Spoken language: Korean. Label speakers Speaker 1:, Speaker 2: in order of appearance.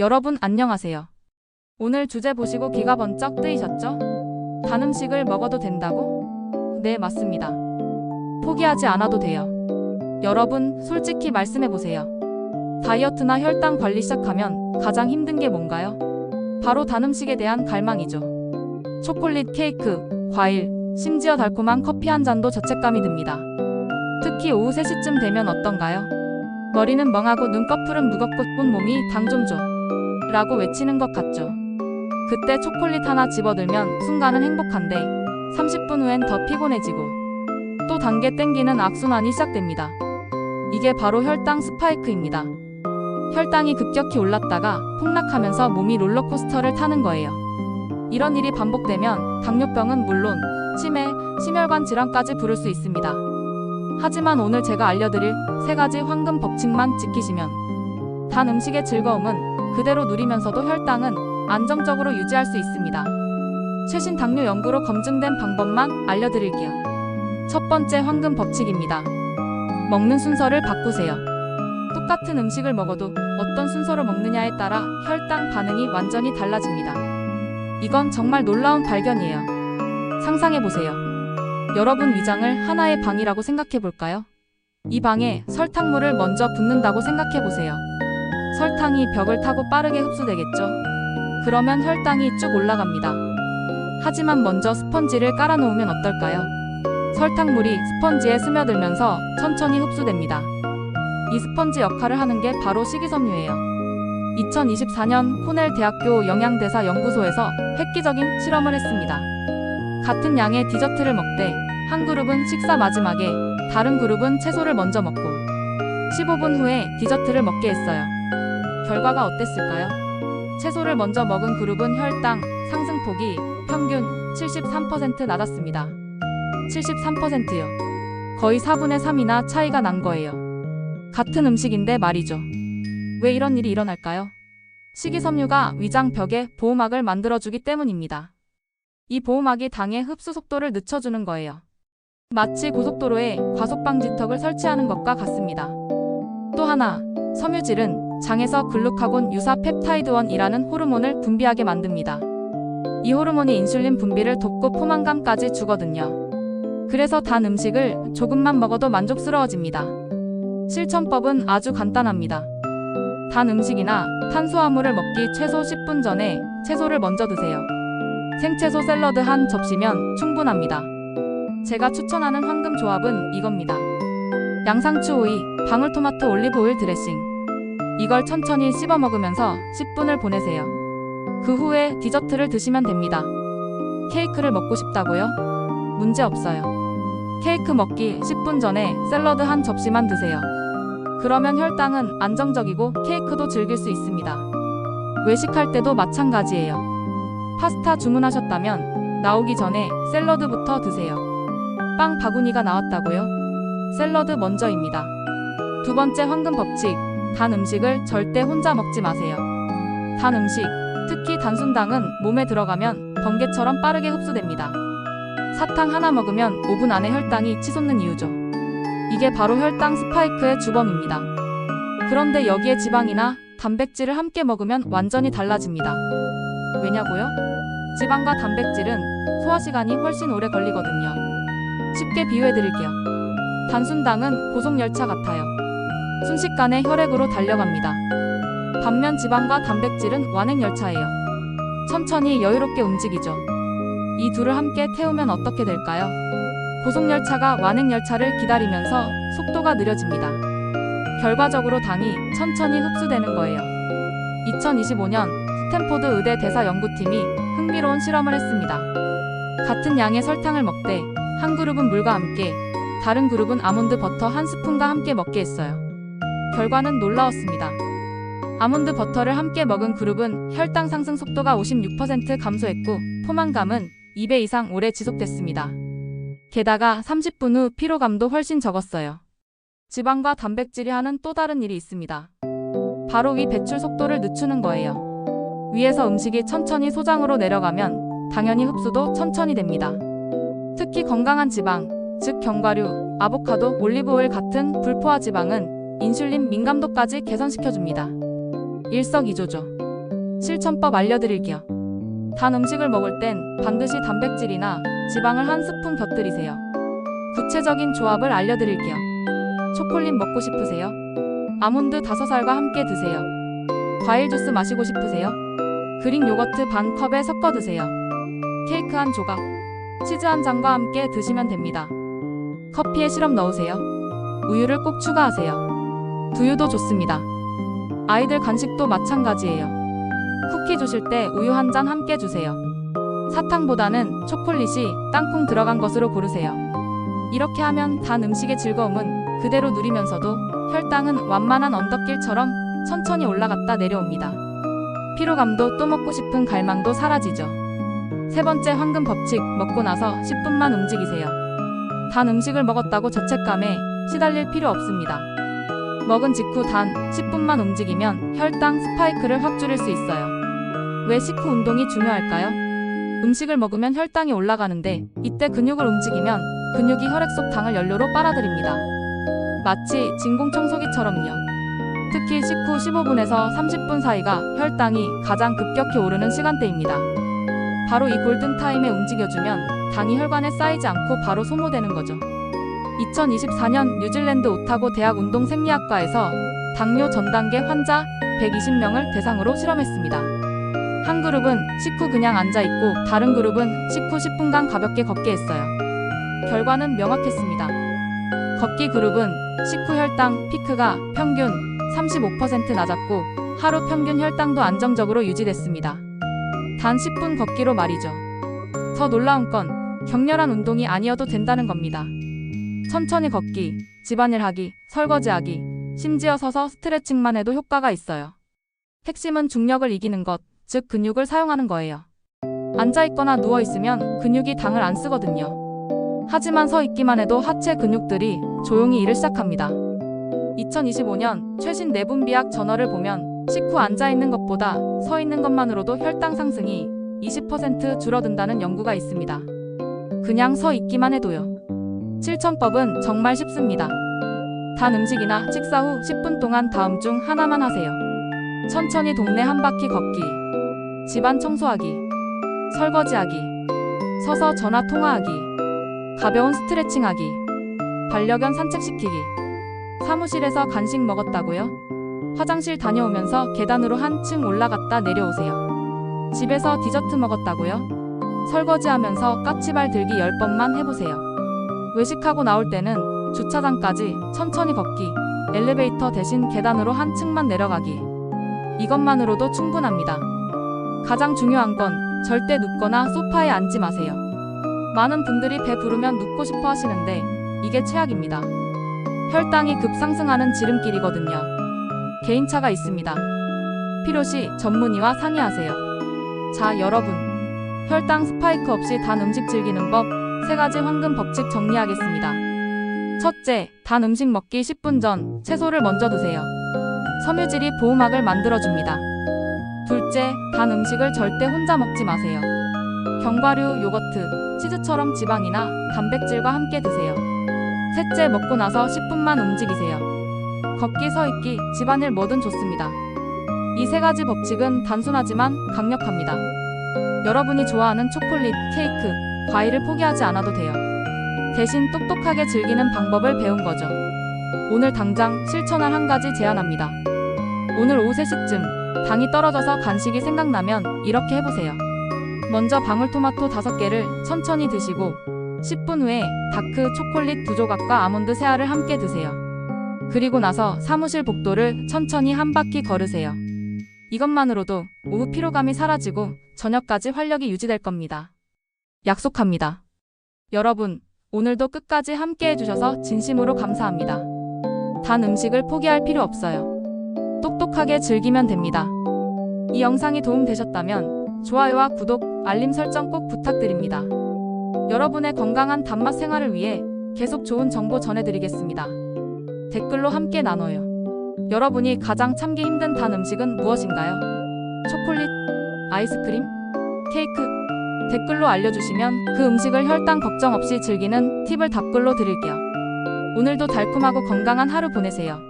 Speaker 1: 여러분 안녕하세요. 오늘 주제 보시고 귀가 번쩍 뜨이셨죠? 단 음식을 먹어도 된다고? 네, 맞습니다. 포기하지 않아도 돼요. 여러분, 솔직히 말씀해 보세요. 다이어트나 혈당 관리 시작하면 가장 힘든 게 뭔가요? 바로 단 음식에 대한 갈망이죠. 초콜릿, 케이크, 과일, 심지어 달콤한 커피 한 잔도 죄책감이 듭니다. 특히 오후 3시쯤 되면 어떤가요? 머리는 멍하고 눈꺼풀은 무겁고 온몸이 당 좀 줘. 라고 외치는 것 같죠. 그때 초콜릿 하나 집어들면 순간은 행복한데 30분 후엔 더 피곤해지고 또 단계 땡기는 악순환이 시작됩니다. 이게 바로 혈당 스파이크입니다. 혈당이 급격히 올랐다가 폭락하면서 몸이 롤러코스터를 타는 거예요. 이런 일이 반복되면 당뇨병은 물론 치매, 심혈관 질환까지 부를 수 있습니다. 하지만 오늘 제가 알려드릴 세 가지 황금 법칙만 지키시면 단 음식의 즐거움은 그대로 누리면서도 혈당은 안정적으로 유지할 수 있습니다. 최신 당뇨 연구로 검증된 방법만 알려드릴게요. 첫 번째 황금 법칙입니다. 먹는 순서를 바꾸세요. 똑같은 음식을 먹어도 어떤 순서로 먹느냐에 따라 혈당 반응이 완전히 달라집니다. 이건 정말 놀라운 발견이에요. 상상해보세요. 여러분 위장을 하나의 방이라고 생각해 볼까요? 이 방에 설탕물을 먼저 붓는다고 생각해 보세요. 설탕이 벽을 타고 빠르게 흡수되겠죠? 그러면 혈당이 쭉 올라갑니다. 하지만 먼저 스펀지를 깔아놓으면 어떨까요? 설탕물이 스펀지에 스며들면서 천천히 흡수됩니다. 이 스펀지 역할을 하는 게 바로 식이섬유예요. 2024년 코넬 대학교 영양대사 연구소에서 획기적인 실험을 했습니다. 같은 양의 디저트를 먹되 한 그룹은 식사 마지막에 다른 그룹은 채소를 먼저 먹고 15분 후에 디저트를 먹게 했어요. 결과가 어땠을까요? 채소를 먼저 먹은 그룹은 혈당 상승폭이 평균 73% 낮았습니다. 73%요. 거의 4분의 3이나 차이가 난 거예요. 같은 음식인데 말이죠. 왜 이런 일이 일어날까요? 식이섬유가 위장 벽에 보호막을 만들어주기 때문입니다. 이 보호막이 당의 흡수 속도를 늦춰주는 거예요. 마치 고속도로에 과속방지턱을 설치하는 것과 같습니다. 또 하나, 섬유질은 장에서 글루카곤 유사 펩타이드원이라는 호르몬을 분비하게 만듭니다. 이 호르몬이 인슐린 분비를 돕고 포만감까지 주거든요. 그래서 단 음식을 조금만 먹어도 만족스러워집니다. 실천법은 아주 간단합니다. 단 음식이나 탄수화물을 먹기 최소 10분 전에 채소를 먼저 드세요. 생채소 샐러드 한 접시면 충분합니다. 제가 추천하는 황금 조합은 이겁니다. 양상추 오이, 방울토마토 올리브 오일 드레싱. 이걸 천천히 씹어 먹으면서 10분을 보내세요. 그 후에 디저트를 드시면 됩니다. 케이크를 먹고 싶다고요? 문제 없어요. 케이크 먹기 10분 전에 샐러드 한 접시만 드세요. 그러면 혈당은 안정적이고 케이크도 즐길 수 있습니다. 외식할 때도 마찬가지예요. 파스타 주문하셨다면 나오기 전에 샐러드부터 드세요. 빵 바구니가 나왔다고요? 샐러드 먼저입니다. 두 번째 황금 법칙. 단 음식을 절대 혼자 먹지 마세요. 단 음식, 특히 단순당은 몸에 들어가면 번개처럼 빠르게 흡수됩니다. 사탕 하나 먹으면 5분 안에 혈당이 치솟는 이유죠. 이게 바로 혈당 스파이크의 주범입니다. 그런데 여기에 지방이나 단백질을 함께 먹으면 완전히 달라집니다. 왜냐고요? 지방과 단백질은 소화 시간이 훨씬 오래 걸리거든요. 쉽게 비유해 드릴게요. 단순당은 고속열차 같아요. 순식간에 혈액으로 달려갑니다. 반면 지방과 단백질은 완행열차예요. 천천히 여유롭게 움직이죠. 이 둘을 함께 태우면 어떻게 될까요? 고속열차가 완행열차를 기다리면서 속도가 느려집니다. 결과적으로 당이 천천히 흡수되는 거예요. 2025년 스탠포드 의대 대사 연구팀이 흥미로운 실험을 했습니다. 같은 양의 설탕을 먹되 한 그룹은 물과 함께 다른 그룹은 아몬드 버터 한 스푼과 함께 먹게 했어요. 결과는 놀라웠습니다. 아몬드 버터를 함께 먹은 그룹은 혈당 상승 속도가 56% 감소했고 포만감은 2배 이상 오래 지속됐습니다. 게다가 30분 후 피로감도 훨씬 적었어요. 지방과 단백질이 하는 또 다른 일이 있습니다. 바로 위 배출 속도를 늦추는 거예요. 위에서 음식이 천천히 소장으로 내려가면 당연히 흡수도 천천히 됩니다. 특히 건강한 지방, 즉 견과류, 아보카도, 올리브오일 같은 불포화 지방은 인슐린 민감도까지 개선시켜줍니다. 일석이조죠. 실천법 알려드릴게요. 단 음식을 먹을 땐 반드시 단백질이나 지방을 한 스푼 곁들이세요. 구체적인 조합을 알려드릴게요. 초콜릿 먹고 싶으세요? 아몬드 5살과 함께 드세요. 과일 주스 마시고 싶으세요? 그릭 요거트 반 컵에 섞어 드세요. 케이크 한 조각, 치즈 한 잔과 함께 드시면 됩니다. 커피에 시럽 넣으세요. 우유를 꼭 추가하세요. 두유도 좋습니다. 아이들 간식도 마찬가지예요. 쿠키 주실 때 우유 한 잔 함께 주세요. 사탕보다는 초콜릿이 땅콩 들어간 것으로 고르세요. 이렇게 하면 단 음식의 즐거움은 그대로 누리면서도 혈당은 완만한 언덕길처럼 천천히 올라갔다 내려옵니다. 피로감도 또 먹고 싶은 갈망도 사라지죠. 세 번째 황금 법칙 먹고 나서 10분만 움직이세요. 단 음식을 먹었다고 죄책감에 시달릴 필요 없습니다. 먹은 직후 단 10분만 움직이면 혈당 스파이크를 확 줄일 수 있어요. 왜 식후 운동이 중요할까요? 음식을 먹으면 혈당이 올라가는데 이때 근육을 움직이면 근육이 혈액 속 당을 연료로 빨아들입니다. 마치 진공청소기처럼요. 특히 식후 15분에서 30분 사이가 혈당이 가장 급격히 오르는 시간대입니다. 바로 이 골든타임에 움직여주면 당이 혈관에 쌓이지 않고 바로 소모되는 거죠. 2024년 뉴질랜드 오타고 대학 운동 생리학과에서 당뇨 전 단계 환자 120명을 대상으로 실험했습니다. 한 그룹은 식후 그냥 앉아 있고 다른 그룹은 식후 10분간 가볍게 걷게 했어요. 결과는 명확했습니다. 걷기 그룹은 식후 혈당 피크가 평균 35% 낮았고 하루 평균 혈당도 안정적으로 유지됐습니다. 단 10분 걷기로 말이죠. 더 놀라운 건 격렬한 운동이 아니어도 된다는 겁니다. 천천히 걷기, 집안일 하기, 설거지 하기, 심지어 서서 스트레칭만 해도 효과가 있어요. 핵심은 중력을 이기는 것, 즉 근육을 사용하는 거예요. 앉아 있거나 누워 있으면 근육이 당을 안 쓰거든요. 하지만 서 있기만 해도 하체 근육들이 조용히 일을 시작합니다. 2025년 최신 내분비학 저널을 보면 식후 앉아 있는 것보다 서 있는 것만으로도 혈당 상승이 20% 줄어든다는 연구가 있습니다. 그냥 서 있기만 해도요. 실천법은 정말 쉽습니다. 단 음식이나 식사 후 10분 동안 다음 중 하나만 하세요. 천천히 동네 한 바퀴 걷기, 집안 청소하기, 설거지하기, 서서 전화 통화하기, 가벼운 스트레칭하기, 반려견 산책시키기. 사무실에서 간식 먹었다고요? 화장실 다녀오면서 계단으로 한층 올라갔다 내려오세요. 집에서 디저트 먹었다고요? 설거지하면서 까치발 들기 10번만 해보세요. 외식하고 나올 때는 주차장까지 천천히 걷기, 엘리베이터 대신 계단으로 한 층만 내려가기. 이것만으로도 충분합니다. 가장 중요한 건 절대 눕거나 소파에 앉지 마세요. 많은 분들이 배 부르면 눕고 싶어 하시는데 이게 최악입니다. 혈당이 급상승하는 지름길이거든요. 개인차가 있습니다. 필요시 전문의와 상의하세요. 자, 여러분. 혈당 스파이크 없이 단 음식 즐기는 법 세 가지 황금 법칙 정리하겠습니다. 첫째, 단 음식 먹기 10분 전 채소를 먼저 드세요. 섬유질이 보호막을 만들어줍니다. 둘째, 단 음식을 절대 혼자 먹지 마세요. 견과류, 요거트, 치즈처럼 지방이나 단백질과 함께 드세요. 셋째, 먹고 나서 10분만 움직이세요. 걷기, 서 있기, 집안일 뭐든 좋습니다. 이 세 가지 법칙은 단순하지만 강력합니다. 여러분이 좋아하는 초콜릿, 케이크, 과일을 포기하지 않아도 돼요. 대신 똑똑하게 즐기는 방법을 배운 거죠. 오늘 당장 실천할 한 가지 제안합니다. 오늘 오후 3시쯤 당이 떨어져서 간식이 생각나면 이렇게 해보세요. 먼저 방울토마토 5개를 천천히 드시고 10분 후에 다크 초콜릿 2조각과 아몬드 3알을 함께 드세요. 그리고 나서 사무실 복도를 천천히 한 바퀴 걸으세요. 이것만으로도 오후 피로감이 사라지고 저녁까지 활력이 유지될 겁니다. 약속합니다. 여러분, 오늘도 끝까지 함께 해주셔서 진심으로 감사합니다. 단 음식을 포기할 필요 없어요. 똑똑하게 즐기면 됩니다. 이 영상이 도움되셨다면 좋아요와 구독, 알림 설정 꼭 부탁드립니다. 여러분의 건강한 단맛 생활을 위해 계속 좋은 정보 전해드리겠습니다. 댓글로 함께 나눠요. 여러분이 가장 참기 힘든 단 음식은 무엇인가요? 초콜릿, 아이스크림, 케이크, 댓글로 알려주시면 그 음식을 혈당 걱정 없이 즐기는 팁을 답글로 드릴게요. 오늘도 달콤하고 건강한 하루 보내세요.